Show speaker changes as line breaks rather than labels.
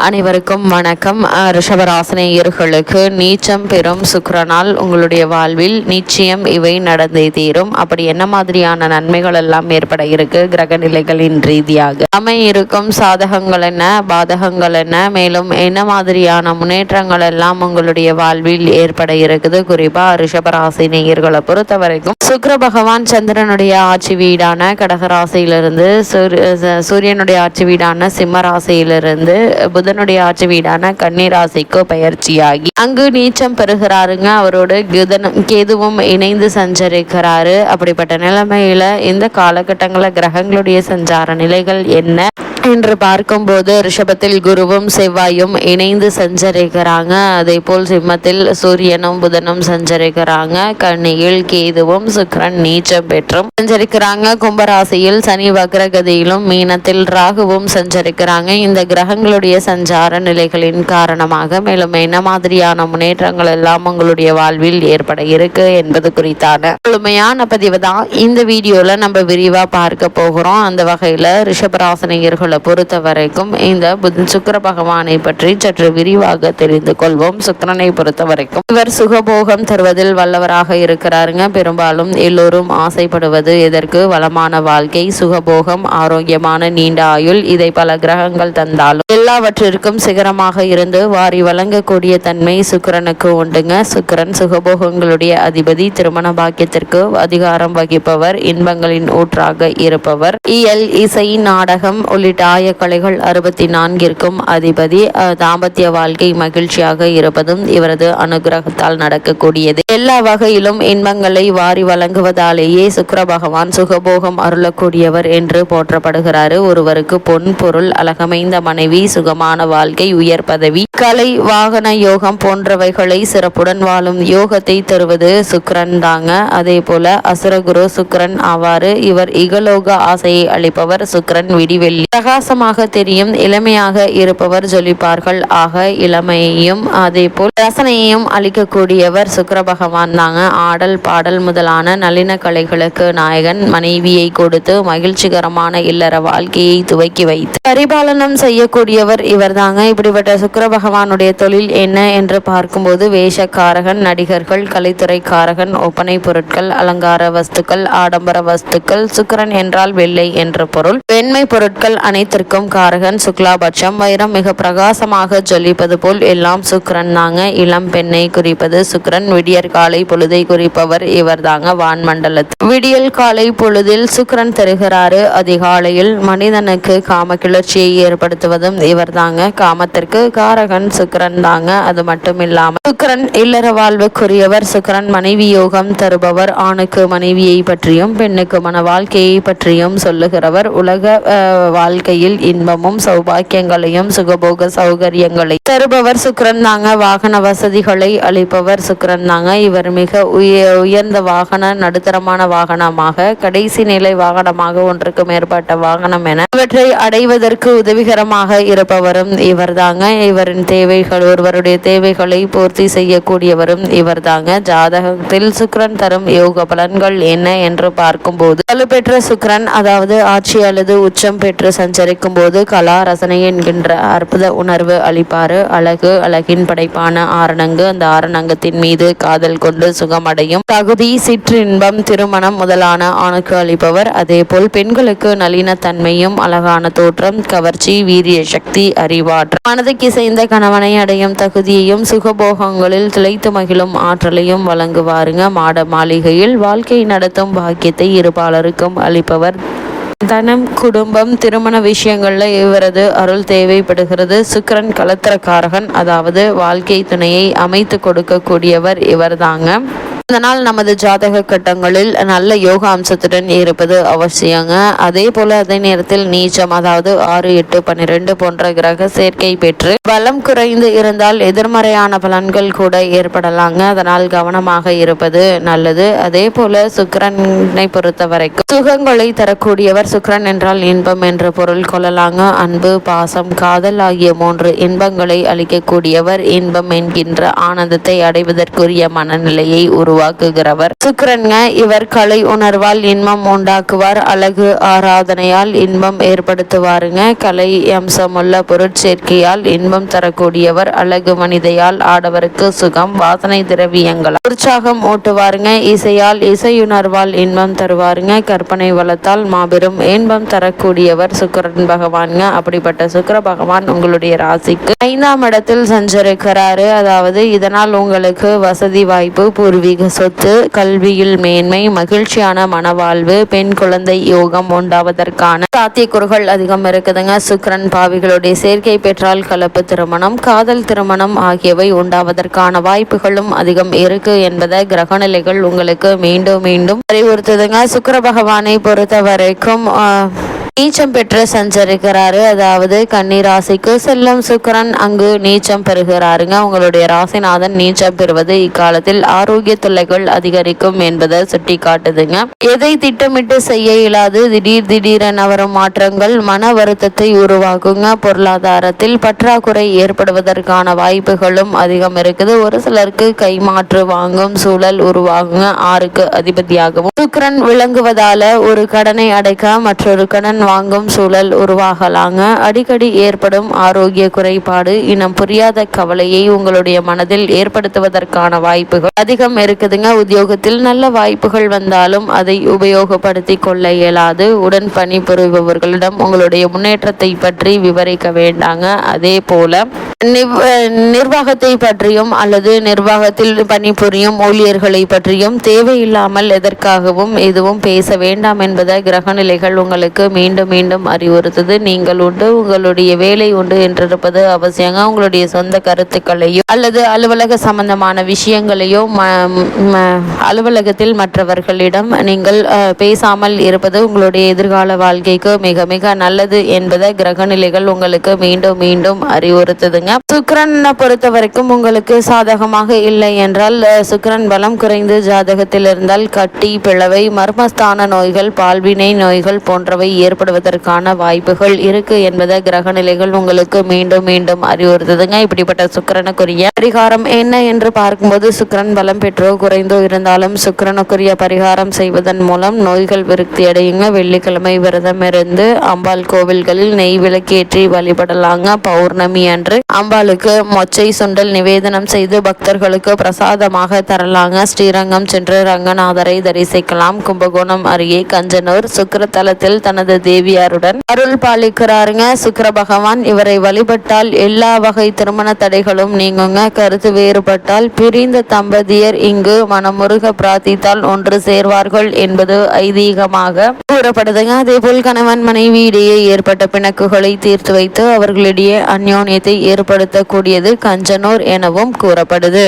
அனைவருக்கும் வணக்கம். அஹ் ரிஷபராசினியர்களுக்கு நீச்சம் பெறும் சுக்கரனால் உங்களுடைய வாழ்வில் நிச்சயம் இவை நடந்தே தீரும். அப்படி என்ன மாதிரியான நன்மைகள் எல்லாம் ஏற்பட இருக்கு? கிரக நிலைகளின் ரீதியாக. அமை இருக்கும் சாதகங்கள் என்ன? பாதகங்கள் என்ன? மேலும் என்ன மாதிரியான முன்னேற்றங்கள் எல்லாம் உங்களுடைய வாழ்வில் ஏற்பட இருக்குது? குறிப்பா ரிஷபராசினியர்களை பொறுத்த வரைக்கும் சுக்கர பகவான் சந்திரனுடைய ஆட்சி வீடான கடகராசியிலிருந்து சூரிய- சூரியனுடைய ஆட்சி வீடான சிம்ம ராசியிலிருந்து புதனுடைய ஆட்சி வீடான கன்னி பயிற்சியாகி அங்கு நீச்சம் பெறுகிறாருங்க. அவரோட குதனும் கேதுவும் இணைந்து சஞ்சரிக்கிறாரு. அப்படிப்பட்ட நிலைமையில இந்த காலகட்டங்களில் கிரகங்களுடைய சஞ்சார நிலைகள் என்ன? என்று பார்க்கும்போது ரிஷபத்தில் குருவும் செவ்வாயும் இணைந்து சஞ்சரிக்கிறாங்க. அதே போல் சிம்மத்தில் சூரியனும் புதனும் சஞ்சரிக்கிறாங்க. கண்ணியில் கேதுவும் சுக்கிரன் நீச்சம் பெற்றும் சஞ்சரிக்கிறாங்க. கும்பராசியில் சனி வக்ரகதியிலும் மீனத்தில் ராகுவும் சஞ்சரிக்கிறாங்க. இந்த கிரகங்களுடைய சஞ்சார நிலைகளின் காரணமாக மேலும் என்ன மாதிரியான முன்னேற்றங்கள் எல்லாம் உங்களுடைய வாழ்வில் ஏற்பட இருக்கு என்பது குறித்தான முழுமையான பதிவு தான். இந்த வீடியோல நம்ம விரிவா பார்க்க போகிறோம். அந்த வகையில ரிஷபராசனியர்களை பொறுத்த வரைக்கும் இந்த புத- பகவானை பற்றி சற்று விரிவாக தெரிந்து கொள்வோம். சுக்கிரனை பொறுத்த வரைக்கும் இவர் சுகபோகம் தருவதில் வல்லவராக இருக்கிறாருங்க. பெரும்பாலும் எல்லோரும் ஆசைப்படுவது எதற்கு? வளமான வாழ்க்கை சுகபோகம் ஆரோக்கியமான நீண்ட ஆயுள் இதை பல கிரகங்கள் தந்தாலும் எல்லாவற்றிற்கும் சிகரமாக இருந்து வாரி வழங்கக்கூடிய தன்மை சுக்கிரனுக்கு உண்டுங்க. சுக்கிரன் சுகபோகங்களுடைய அதிபதி திருமண பாக்கியத்திற்கு அதிகாரம் வகிப்பவர் இன்பங்களின் ஊற்றாக இருப்பவர். இயல் இசை நாடகம் உள்ளிட்ட ஆயக்கலைகள் அறுபத்தி நான்கிற்கும் அதிபதி தாம்பத்திய வாழ்க்கை மகிழ்ச்சியாக இருப்பதும் இவரது அனுகிரகத்தால் நடக்கக்கூடியது. எல்லா வகையிலும் இன்பங்களை வாரி வழங்குவதாலேயே சுக்கர பகவான் சுகபோகம் அருளக்கூடியவர் என்று போற்றப்படுகிறாரு. ஒருவருக்கு பொன் பொருள் அழகமைந்த மனைவி சுகமான வாழ்க்கை உயர் பதவி கலை வாகன யோகம் போன்றவைகளை சிறப்புடன் வாழும் யோகத்தை தருவது சுக்கரன் தாங்க. அதே போல அசுரகுரு சுக்கரன் ஆவாரு. இவர் இகலோக ஆசையை அளிப்பவர் சுக்கரன் விடிவெள்ளி. பிரகாசமாக தெரியும் இளமையாக இருப்பவர் ஜொலிப்பார்கள். ஆக இளமையையும் அதே போல் ரசனையையும் அளிக்கக்கூடியவர் சுக்கர பகவான் தாங்க. ஆடல் பாடல் முதலான நளின கலைகளுக்கு நாயகன். மனைவியை கொடுத்து மகிழ்ச்சிகரமான இல்லற வாழ்க்கையை துவக்கி வைத்து பரிபாலனம் செய்யக்கூடியவர் இவர்தாங்க இப்படிப்பட்ட சுக்கர பகவானுடைய தொழில் என்ன என்று பார்க்கும்போது வேஷக்காரகன் நடிகர்கள் கலைத்துறைக்காரகன் ஒப்பனை பொருட்கள் அலங்கார வஸ்துக்கள் ஆடம்பர வஸ்துக்கள் சுக்கிரன் என்றால் வெள்ளை என்ற பொருள். வெண்மை பொருட்கள் அனைத்திற்கும் காரகன் சுக்லாபட்சம். வைரம் மிக பிரகாசமாக ஜொலிப்பது போல் எல்லாம் சுக்ரன் தாங்க. இளம் பெண்ணை குறிப்பது சுக்கரன் விடியற் காலை பொழுதை குறிப்பவர் இவர் தாங்க வான்மண்டலத்தில் விடியல் காலை பொழுதில் சுக்ரன் தருகிறாரு. அதிகாலையில் மனிதனுக்கு காம கிளர்ச்சியை ஏற்படுத்துவதும் இவர்தாங்க. காமத்திற்கு காரகன் சுக்ரன் தாங்க. அது மட்டும் இல்லாமல் சுக்கிரன் இல்லற வாழ்வுக்குரியவர். சுக்ரன் மனைவி யோகம் தருபவர். ஆணுக்கு மனைவியை பற்றியும் பெண்ணுக்கு மன வாழ்க்கையை பற்றியும் சொல்லுகிறவர். உலக வாழ்க்கை வாழ்க்கையில் இன்பமும் சௌபாக்கியங்களையும் சுகபோக சௌகரியங்களை தருபவர் சுக்கிரன் தாங்க வாகன வசதிகளை அளிப்பவர் சுக்கரன் தாங்க. இவர் மிக உய உயர்ந்த வாகன நடுத்தரமான வாகனமாக கடைசி நிலை வாகனமாக ஒன்றுக்கு மேற்பட்ட வாகனம் என. இவற்றை அடைவதற்கு உதவிகரமாக இருப்பவரும் இவர்தாங்க இவரின் தேவைகள் ஒருவருடைய தேவைகளை பூர்த்தி செய்யக்கூடியவரும் இவர்தாங்க ஜாதகத்தில் சுக்கரன் தரும் யோக பலன்கள் என்ன என்று பார்க்கும்போது வலுப்பெற்ற சுக்கரன் அதாவது ஆட்சி அல்லது உச்சம் பெற்று உச்சரிக்கும் போது கலா ரசனை என்கின்ற அற்புத உணர்வு அளிப்பாரு. அழகு அழகின் படைப்பான ஆரணங்கு. அந்த ஆரணங்கத்தின் மீது காதல் கொண்டு சுகமடையும். தகுதி சிற்றின்பம் திருமணம் முதலான ஆணுக்கு அளிப்பவர். அதேபோல் பெண்களுக்கு நளினத்தன்மையும் அழகான தோற்றம் கவர்ச்சி வீரிய சக்தி அறிவாற்றல். மனதுக்கு இசைந்த கணவனை அடையும் தகுதியையும் சுகபோகங்களில் திளைத்து மகிழும் ஆற்றலையும் வழங்குவாருங்க. மாட மாளிகையில் வாழ்க்கை நடத்தும் பாக்கியத்தை இருபாலருக்கும் அளிப்பவர். தனம் குடும்பம் திருமண விஷயங்கள்ல இவரது அருள் தேவைப்படுகிறது. சுக்கிரன் கலத்திரக்காரகன் அதாவது வாழ்க்கை துணையை அமைத்து கொடுக்கக்கூடியவர் இவர்தாங்க. அதனால் நமது ஜாதக கட்டங்களில் நல்ல யோக அம்சத்துடன் இருப்பது அவசியங்க. அதே போல அதே நேரத்தில் நீச்சம் அதாவது ஆறு எட்டு பன்னிரெண்டு போன்ற கிரக சேர்க்கை பெற்று பலம் குறைந்து இருந்தால் எதிர்மறையான பலன்கள் கூட ஏற்படலாங்க. அதனால் கவனமாக இருப்பது நல்லது. அதே போல சுக்கரனை பொறுத்த வரைக்கும் சுகங்களை தரக்கூடியவர் சுக்கரன் என்றால் இன்பம் என்ற பொருள் கொள்ளலாங்க. அன்பு பாசம் காதல் ஆகிய மூன்று இன்பங்களை அளிக்கக்கூடியவர் இன்பம் என்கின்ற ஆனந்தத்தை அடைவதற்குரிய மனநிலையை உருவாக்கும். உருவாக்குகிறவர். சுக்கிரன்ங்க இவர் கலை உணர்வால் இன்பம் உண்டாக்குவார். அழகு ஆராதனையால் இன்பம் ஏற்படுத்துவாருங்க. கலை அம்சமுள்ள பொருட்சேர்க்கையால் இன்பம் தரக்கூடியவர். அழகு மனிதையால் ஆடவருக்கு சுகம் வாசனை திரவியங்கள் உற்சாகம் ஓட்டுவாருங்க இசையால் இசையுணர்வால் இன்பம் தருவாருங்க. கற்பனை வளத்தால் மாபெரும் இன்பம் தரக்கூடியவர் சுக்கரன் பகவான்ங்க. அப்படிப்பட்ட சுக்கர பகவான் உங்களுடைய ராசிக்கு ஐந்தாம் இடத்தில் சஞ்சரிக்கிறாரு. அதாவது இதனால் உங்களுக்கு வசதி வாய்ப்பு பூர்வீக சொத்து கல்வியில் மேன்மை மகிழ்ச்சியான மனவாழ்வு பெண் குழந்தை யோகம் உண்டாவதற்கான சாத்தியக்கூறுகள் அதிகம் இருக்குதுங்க. சுக்ரன் பாவிகளுடைய சேர்க்கை பெற்றால் கலப்பு திருமணம் காதல் திருமணம் ஆகியவை உண்டாவதற்கான வாய்ப்புகளும் அதிகம் இருக்கு என்பதை கிரகநிலைகள் உங்களுக்கு மீண்டும் மீண்டும் அறிவுறுத்துதுங்க. சுக்கர பகவானை பொறுத்த வரைக்கும் ஆஹ், நீச்சம் பெற்று சஞ்சரிக்கிறாரு. அதாவது கன்னி ராசிக்கு செல்லும் சுக்கரன் அங்கு நீச்சம் பெறுகிறாருங்க. உங்களுடைய ராசிநாதன் நீச்சம் பெறுவது இக்காலத்தில் ஆரோக்கிய தொல்லைகள் அதிகரிக்கும் என்பதை சுட்டி காட்டுதுங்க எதை திட்டமிட்டு செய்ய இயலாது? திடீர் திடீரென வரும் மாற்றங்கள் மன வருத்தத்தை உருவாக்குங்க. பொருளாதாரத்தில் பற்றாக்குறை ஏற்படுவதற்கான வாய்ப்புகளும் அதிகம் இருக்குது. ஒரு சிலருக்கு கைமாற்று வாங்கும் சூழல் உருவாகுங்க. ஆறுக்கு அதிபதியாகவும் சுக்கரன் விளங்குவதால ஒரு கடனை அடைக்க மற்றொரு கடன் வாங்கும் சூழல் உருவாகலாங்க. அடிக்கடி ஏற்படும் ஆரோக்கிய குறைபாடு இனம் புரியாத கவலையை உங்களுடைய மனதில் ஏற்படுத்துவதற்கான வாய்ப்புகள் அதிகம் இருக்குதுங்க. உத்தியோகத்தில் நல்ல வாய்ப்புகள் வந்தாலும் அதை உபயோகப்படுத்தி கொள்ள இயலாது. உடன் பணிபுரிபவர்களிடம் உங்களுடைய முன்னேற்றத்தை பற்றி விவரிக்க வேண்டாங்க. அதே போல நிர்வாகத்தை பற்றியும் அல்லது நிர்வாகத்தில் பணிபுரியும் ஊழியர்களை பற்றியும் தேவையில்லாமல் எதற்காகவும் எதுவும் பேச வேண்டாம் என்பதை கிரகநிலைகள் உங்களுக்கு மீண்டும் மீண்டும் அறிவுறுத்துது. நீங்கள் உண்டு உங்களுடைய வேலை உண்டு என்றிருப்பது அவசியங்க. உங்களுடைய சொந்த கருத்துக்களையோ அல்லது அலுவலக சம்பந்தமான விஷயங்களையோ ம- அலுவலகத்தில் மற்றவர்களிடம் நீங்கள் பேசாமல் இருப்பது உங்களுடைய எதிர்கால வாழ்க்கைக்கு மிக மிக நல்லது என்பதை கிரகநிலைகள் உங்களுக்கு மீண்டும் மீண்டும் அறிவுறுத்துதுங்க. சுக்கிரனை பொறுத்த வரைக்கும் உங்களுக்கு சாதகமாக இல்லை என்றால் சுக்கரன் பலம் குறைந்து ஜாதகத்தில் இருந்தால் கட்டி பிளவை மர்மஸ்தான நோய்கள் பால்வினை நோய்கள் போன்றவை ஏற்படுவதற்கான வாய்ப்புகள் இருக்கு என்பதை கிரகநிலைகள் உங்களுக்கு மீண்டும் மீண்டும் அறிவுறுத்துதுங்க. இப்படிப்பட்ட சுக்கரனுக்குரிய பரிகாரம் என்ன என்று பார்க்கும்போது சுக்கரன் பலம் பெற்றோ குறைந்தோ இருந்தாலும் சுக்கரனுக்குரிய பரிகாரம் செய்வதன் மூலம் நோய்கள் விருத்தி அடையுங்க. வெள்ளிக்கிழமை விரதம் இருந்து அம்பாள் கோவில்களில் நெய் விளக்கேற்றி வழிபடலாங்க. பௌர்ணமி அன்று அம்பாளுக்கு மொச்சை சுண்டல் நிவேதனம் செய்து பக்தர்களுக்கு பிரசாதமாக தரலாங்க. ஸ்ரீரங்கம் சென்று ரங்கநாதரை தரிசிக்கலாம். கும்பகோணம் அருகே கஞ்சனூர் சுக்கரத்தலத்தில் தனது தேவியாருடன் அருள் பாலிக்கிறாருங்க. சுக்கர பகவான் இவரை வழிபட்டால் எல்லா வகை திருமண தடைகளும் நீங்குங்க. கருத்து வேறுபட்டால் பிரிந்த தம்பதியர் இங்கு மனமுருக பிரார்த்தித்தால் ஒன்று சேர்வார்கள் என்பது ஐதீகமாக கூறப்படுதுங்க. அதேபோல் கணவன் மனைவி இடையே ஏற்பட்ட பிணக்குகளை தீர்த்து வைத்து அவர்களிடையே அந்யோன்யத்தை ஏற்படுத்தக்கூடியது கஞ்சனூர் எனவும் கூறப்படுது.